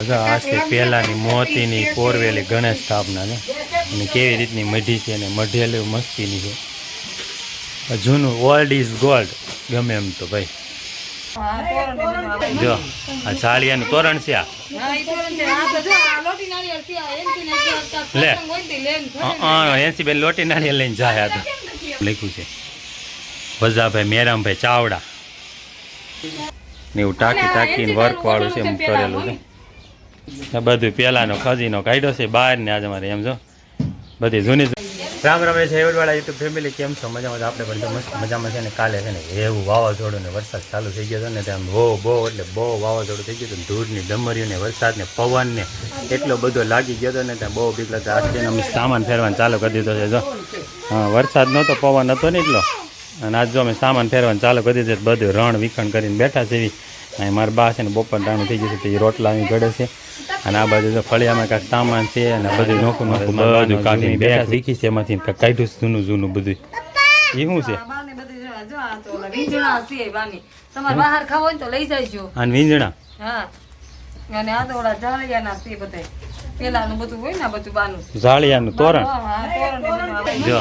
આ છે પહેલાંની મોતીની પોરવેલી ગણેશ સ્થાપના છે અને કેવી રીતની મઢી છે અને મઢેલી મસ્તીની છે. જૂનું ઓલ્ડ ઇઝ ગોલ્ડ ગમે એમ તો ભાઈ. જો આ સાળિયાનું તોરણ છે આ. નાળિયેર ને લે. ને એસી બેન લોટી નાળી લઈને જાય આ તો. લખ્યું છે. વજાભાઈ મેરામભાઈ ચાવડા. ને એવું ટાંકી ટાંકીને વર્ક વાળું છે એમ કરેલું છે. બધું પેલાનો ખજીનો કાઢ્યો છે, બહાર ને આજે મારે એમ જો. બધી જૂની રામ રામ છે વાળા યુટ્યુબ ફેમિલી, કેમ છો? મજામાં આપણે પણ તો મસ્ત મજામાં છે ને, કાલે છે ને એવું વાવાઝોડું ને વરસાદ ચાલુ થઈ ગયો હતો ને ત્યાં બહુ બહુ, એટલે બહુ વાવાઝોડું થઈ ગયું હતું ધૂળની ડમરીઓ ને વરસાદ ને, પવન ને, એટલો બધો લાગી ગયો હતો ને, ત્યાં બહુ બીક લાગતા આજે અમે સામાન ફેરવાનું ચાલુ કરી દીધો છે, જો. હા, વરસાદ નહોતો, પવન હતો ને એટલો. અને આજ જો અમે સામાન ફેરવાનું ચાલુ કરી દીધું બધું રણ વિખણ કરીને બેઠા છે એવી. મારા બા છે ને બપોર ટાણું થઈ ગયું છે, તો એ રોટલા અહીં ઘડે છે. અને આ બાજુ તો ફળિયામાં કાંઈક સામાન છે અને બધું નોખું નોખું બધું કાઢીને બેઠા શીખી છે એમાંથી. કાંઈક કાઢ્યું જૂનું જૂનું બધું. એ શું છે? આ બાને બધી જો, જો આ તો ઓલા વીંજણા છે બાની. તમારે બહાર ખાવા હોય ને તો લઈ જાયજો અને વીંજણા? હા. અને આ તો ઓલા જાળિયાના છે બધાય. પેલાનું બધું હોય ને બધું બાનું. ઝાડિયાનું તોરણ? હા, હા. જો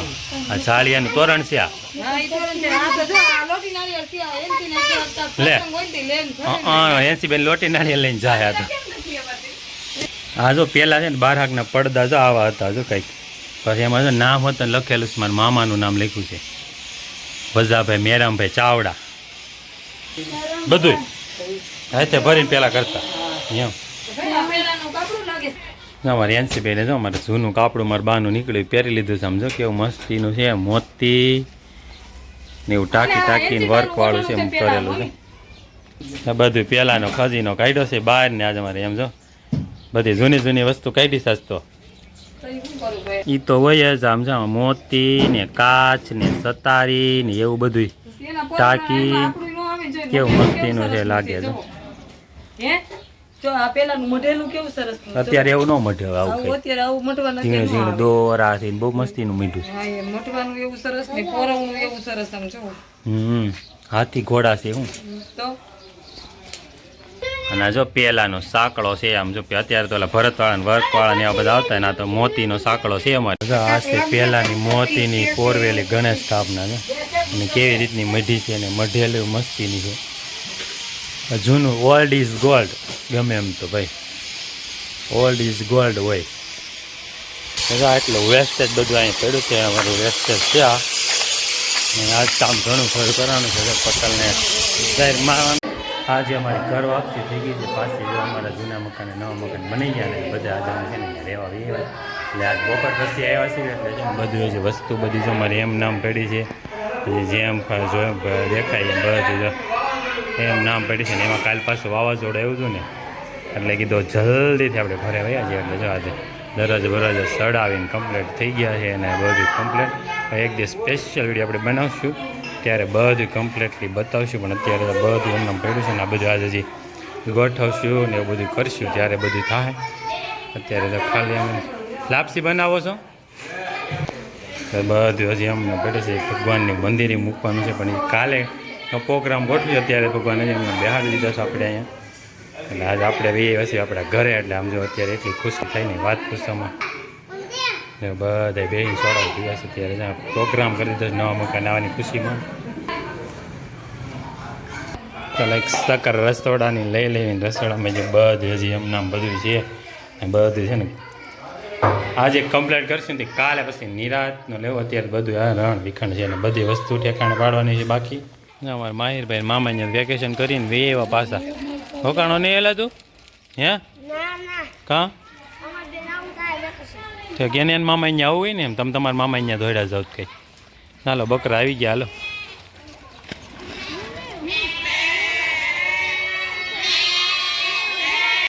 આ ઝાડિયાનું તોરણ છે આ. હા, ઈ તોરણ છે. આ તો જો આ લોટી નાળિયેર છે. આ એમથી ને જે હતા લે. લઈને એસી બેન લોટી નાળિયેર લઈને જાય આ તો. આ જો પેલા છે ને બારાકના પડદા જો આવા હતા જો કંઈક. પછી એમાં જો નામ હતું ને લખેલું છે મારા મામાનું નામ લખ્યું છે. વજાભાઈ મેરામભાઈ ચાવડા. બધું હાથે ભરીને પેલા કરતા. એમ. અમારે. એનસી બેને જો મારે જૂનું કાપડું મારે બાનું નીકળ્યું પહેરી લીધું સમજો કેવું મસ્તીનું છે મોતી ને એવું ટાંકી ટાંકીને વર્કવાળું છે એમ કરેલું છે. બધું પહેલાંનો ખજીનો કાઢ્યો છે બહાર ને આજે મારે એમ જો બધી જૂની જૂની વસ્તુ કાઢી સસ્તો? એ તો હોય જ આમ જો મોતી ને કાચ ને સતારી ને એવું બધું ટાકી. કેવું મસ્તીનું છે લાગે છે, છે. છે. અત્યારે એવું ન મઢે આવું. દોરાથી ને બહુ મસ્તીનું મીઠું છે મટવાનું એવું સરસ ને એવું સરસ આમ જો હમ હાથી ઘોડા છે હું તો અને જો પેલાનો સાંકળો છે, આમ જો અત્યારે તો ઓલા ભરતવાળા વર્કવાળા ને આ બધા આવતા ને આ તો મોતીનો સાંકળો છે અમારે આ છે પેલાની મોતીની કોરવેલી ગણેશ સ્થાપના છે અને કેવી રીતની મઢી છે અને મઢેલું મસ્તીની છે. જૂનું ઓલ્ડ ઇઝ ગોલ્ડ, ગમે એમ તો ભાઈ. ઓલ્ડ ઇઝ ગોલ્ડ હોય. એટલું વેસ્ટેજ બધું અહીં પડ્યું છે અમારું વેસ્ટેજ છે આ. આજ કામ ઘણું ખરું કરવાનું છે પટેલને જાહેર મારવાનું. આજે અમારી ઘર વાપસી થઈ ગઈ છે. પાછી જો અમારા જૂના મકાન નવા મકાન બની ગયા ને બધા આજે અમે છે ને રહેવા આવ્યા. એટલે આજ બપોર પછી આવ્યા છીએ એટલે છે બધું જે વસ્તુ બધી જો અમારે એમ નામ પડી છે. જેમ જો દેખાય એમ બધું જો એમ નામ પડી છે ને એમાં કાલ પાછું વાવાઝોડું આવ્યું હતું ને એટલે કીધું જલ્દીથી આપણે ઘરે વયા છીએ એટલે જો આજે દરવાજે બરવાજે સડાવીને કમ્પ્લીટ થઈ ગયા છે અને બધું કમ્પ્લીટ એક દિવસ સ્પેશિયલ વીડિયો આપણે બનાવશું. ત્યારે બધું કમ્પ્લીટલી બતાવશું, પણ અત્યારે તો બધું એમને પડ્યું છે ને આ બધું આજે હજી ગોઠવશું ને એવું બધું કરશું ત્યારે બધું થાય. અત્યારે તો ખાલી અમે લાપસી બનાવો છો. બધું હજી અમને પડે છે, ભગવાનની મંદિરે મૂકવાનું છે, પણ કાલે પ્રોગ્રામ ગોઠવ્યો અત્યારે ભગવાન હજી અમને બેહાડી દીધો છે આપણે અહીંયા. એટલે આજે આપણે રહીએ હશે આપણા ઘરે, એટલે આમ જો અત્યારે એટલી ખુશી થાય ને, વાત પૂછવામાં. ને બધા બે સોડા દિવસ અત્યારે ત્યારે પ્રોગ્રામ કરી દીધો નવા મકાન આવવાની ખુશીમાં. ચાલો એક સકર રસોડાની લઈ લેવીને રસોડામાં જે બધું હજી એમનામ બધું છે ને બધું છે ને આજે કમ્પ્લેટ કરશું ને કાલે પછી નિરાતનો લેવો. અત્યારે બધું આ રણ વિખંડ છે ને બધી વસ્તુ ઠેકાણે પાડવાની છે બાકી. અમારે માહિરભાઈ મામાની મામા અહીંયા વેકેશન કરીને વે એવા પાછા. રોકાણો નહીં એલા તું હે કા? તો કેને મામા અહીંયા આવું હોય ને એમ, તમે તમારા મામા અહીંયા દોડ્યા જાઓ કંઈ ચાલો બકરા આવી ગયા, હાલો.